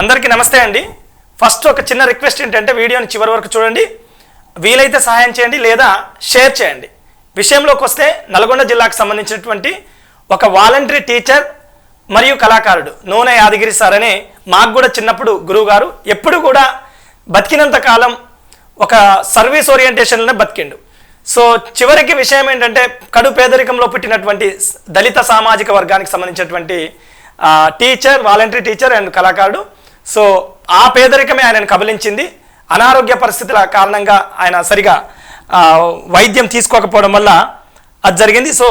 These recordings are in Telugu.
అందరికీ నమస్తే అండి. ఫస్ట్ ఒక చిన్న రిక్వెస్ట్ ఏంటంటే వీడియోని చివరి వరకు చూడండి. వీలైతే సహాయం చేయండి లేదా షేర్ చేయండి. విషయంలోకి వస్తే నల్గొండ జిల్లాకు సంబంధించినటువంటి ఒక వాలంటరీ టీచర్ మరియు కళాకారుడు నూనె యాదగిరి సార్ అని మాకు కూడా చిన్నప్పుడు గురువుగారు ఎప్పుడు కూడా బతికినంత కాలం ఒక సర్వీస్ ఓరియంటేషన్లోనే బతికిండు. సో చివరికి విషయం ఏంటంటే కడు పేదరికంలో పుట్టినటువంటి దళిత సామాజిక వర్గానికి సంబంధించినటువంటి టీచర్ వాలంటరీ టీచర్ అండ్ కళాకారుడు సో ఆ పేదరికమే ఆయనను కబలించింది. అనారోగ్య పరిస్థితుల కారణంగా ఆయన సరిగా వైద్యం తీసుకోకపోవడం వల్ల అది జరిగింది. సో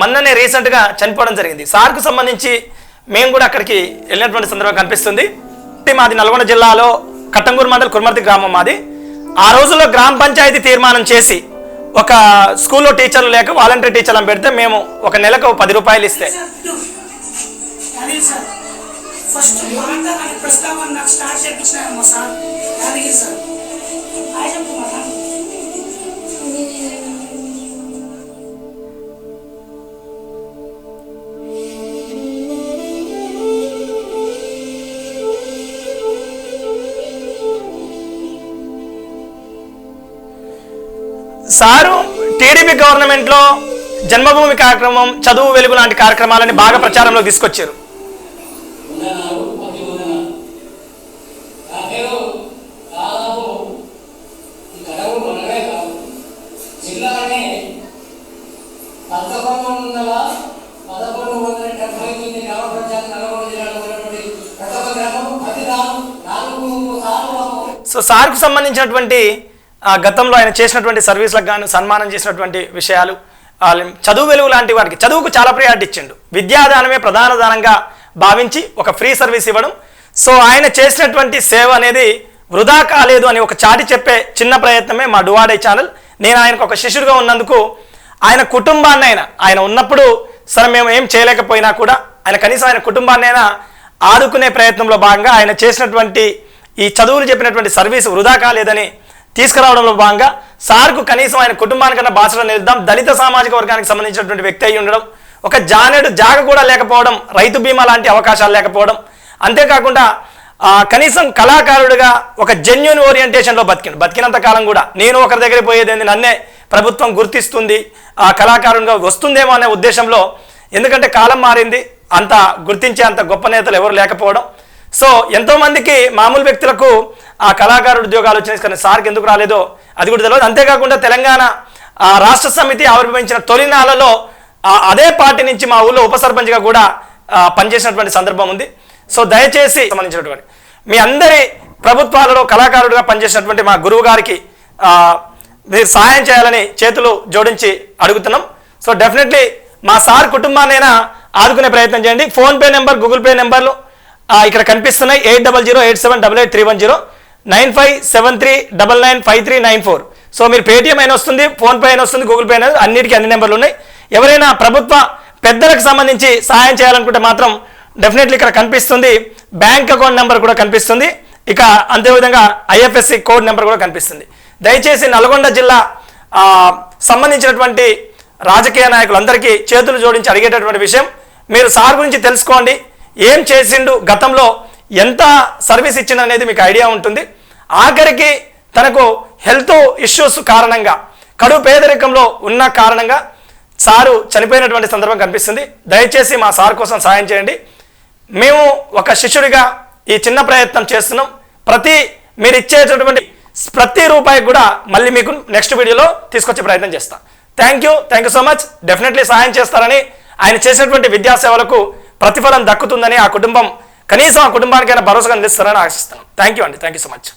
మొన్ననే రీసెంట్గా చనిపోవడం జరిగింది. సార్కు సంబంధించి మేము కూడా అక్కడికి వెళ్ళినటువంటి సందర్భం కనిపిస్తుంది. అంటే మాది నల్గొండ జిల్లాలో కట్టంగూరు మండల్ కుర్మర్తి గ్రామం మాది. ఆ రోజుల్లో గ్రామ పంచాయతీ తీర్మానం చేసి ఒక స్కూల్లో టీచర్లు లేక వాలంటీర్ టీచర్లను పెడితే మేము ఒక నెలకు పది రూపాయలు ఇస్తే. ఫస్ట్ పాట అనే ప్రస్తావన నాకు స్టార్ట్ చేయించినారమ్మా సార్ యాదగిరి సార్. హాయ్ చెప్పు మా సారు. టీడీపీ గవర్నమెంట్లో జన్మభూమి కార్యక్రమం చదువు వెలుగు లాంటి కార్యక్రమాలని బాగా ప్రచారంలో తీసుకొచ్చారు. పంతొమ్మిది వందల పదకొండు వందల డెబ్బై తొమ్మిది గ్రామ పంచాయతీ నల్గొండ జిల్లాలో ఉన్నటువంటి గ్రామం నాలుగు సార్లు సో సార్కు సంబంధించినటువంటి ఆ, గతంలో ఆయన చేసినటువంటి సర్వీసులకు గాను సన్మానం చేసినటువంటి విషయాలు చదువు వెలుగు లాంటి వాటికి చదువుకు చాలా ప్రియారిటీ ఇచ్చిండు. విద్యాదానమే ప్రధాన దానంగా భావించి ఒక ఫ్రీ సర్వీస్ ఇవ్వడం. సో ఆయన చేసినటువంటి సేవ అనేది వృధా కాలేదు అని ఒక చాటి చెప్పే చిన్న ప్రయత్నమే మా డువాడే ఛానల్ నేను ఆయనకు ఒక శిష్యుడిగా ఉన్నందుకు ఆయన కుటుంబాన్ని అయినా ఆయన ఉన్నప్పుడు సరే మేము ఏం చేయలేకపోయినా కూడా ఆయన కనీసం ఆయన కుటుంబాన్నైనా ఆదుకునే ప్రయత్నంలో భాగంగా ఆయన చేసినటువంటి ఈ చదువులు చెప్పినటువంటి సర్వీస్ వృధా కాలేదని తీసుకురావడంలో భాగంగా సార్కు కనీసం ఆయన కుటుంబానికన్నా బాసలో నిలుద్దాం. దళిత సామాజిక వర్గానికి సంబంధించినటువంటి వ్యక్తి అయి ఉండడం ఒక జానేడు జాగ కూడా లేకపోవడం రైతు బీమా లాంటి అవకాశాలు లేకపోవడం అంతేకాకుండా కనీసం కళాకారుడిగా ఒక జెన్యున్ ఓరియంటేషన్లో బతికిండు. బతికినంత కాలం కూడా నేను ఒకరి దగ్గర పోయేదేంది నన్నే ప్రభుత్వం గుర్తిస్తుంది ఆ కళాకారునిగా వస్తుందేమో అనే ఉద్దేశంలో ఎందుకంటే కాలం మారింది అంత గుర్తించే అంత గొప్ప నేతలు ఎవరు లేకపోవడం. సో ఎంతోమందికి మామూలు వ్యక్తులకు ఆ కళాకారుడు ఉద్యోగాలు వచ్చినాయి కానీ సార్కి ఎందుకు రాలేదో అది కూడా తెలియదు అంతేకాకుండా తెలంగాణ ఆ రాష్ట్ర సమితి ఆవిర్భవించిన తొలినాలలో అదే పార్టీ నుంచి మా ఊళ్ళో ఉప సర్పంచ్గా కూడా పనిచేసినటువంటి సందర్భం ఉంది. సో దయచేసి సంబంధించినటువంటి మీ అందరి ప్రభుత్వాలలో కళాకారుడిగా పనిచేసినటువంటి మా గురువు గారికి మీరు సహాయం చేయాలని చేతులు జోడించి అడుగుతున్నాం. సో డెఫినెట్లీ మా సార్ కుటుంబాన్నైనా ఆదుకునే ప్రయత్నం చేయండి. ఫోన్పే నెంబర్ గూగుల్ పే నెంబర్లు ఇక్కడ కనిపిస్తున్నాయి. Eight double zero eight seven double eight three one zero nine five seven three double nine five three nine four. So మీరు పేటీఎం అయిన వస్తుంది ఫోన్పే అయిన వస్తుంది గూగుల్ పే అయిన అన్నిటికీ అన్ని నెంబర్లు ఉన్నాయి. ఎవరైనా ప్రభుత్వ పెద్దలకు సంబంధించి సహాయం చేయాలనుకుంటే మాత్రం డెఫినెట్లీ ఇక్కడ కనిపిస్తుంది. బ్యాంక్ అకౌంట్ నెంబర్ కూడా కనిపిస్తుంది. ఇక అంతేవిధంగా ఐఎఫ్ఎస్సి కోడ్ నెంబర్ కూడా కనిపిస్తుంది. దయచేసి నల్గొండ జిల్లా సంబంధించినటువంటి రాజకీయ నాయకులందరికీ చేతులు జోడించి అడిగేటటువంటి విషయం. మీరు సార్ గురించి తెలుసుకోండి. ఏం చేసిండు గతంలో ఎంత సర్వీస్ ఇచ్చిండు అనేది మీకు ఐడియా ఉంటుంది. ఆఖరికి తనకు హెల్త్ ఇష్యూస్ కారణంగా కడు పేదరికంలో ఉన్న కారణంగా సారు చనిపోయినటువంటి సందర్భం కనిపిస్తుంది. దయచేసి మా సార్ కోసం సహాయం చేయండి. మేము ఒక శిష్యుడిగా ఈ చిన్న ప్రయత్నం చేస్తున్నాం. ప్రతి మీరు ఇచ్చేటటువంటి ప్రతి రూపాయి కూడా మళ్ళీ మీకు నెక్స్ట్ వీడియోలో తీసుకొచ్చే ప్రయత్నం చేస్తాను thank you thank you so much definitely సహాయం చేస్తారని ఆయన చేసినటువంటి విద్యా సేవలకు ప్రతిఫలం దక్కుతుందని ఆ కుటుంబం కనీసం ఆ కుటుంబానికైనా భరోసాగా అందిస్తారని ఆశిస్తాను థ్యాంక్ యూ అండి థ్యాంక్ యూ సో మచ్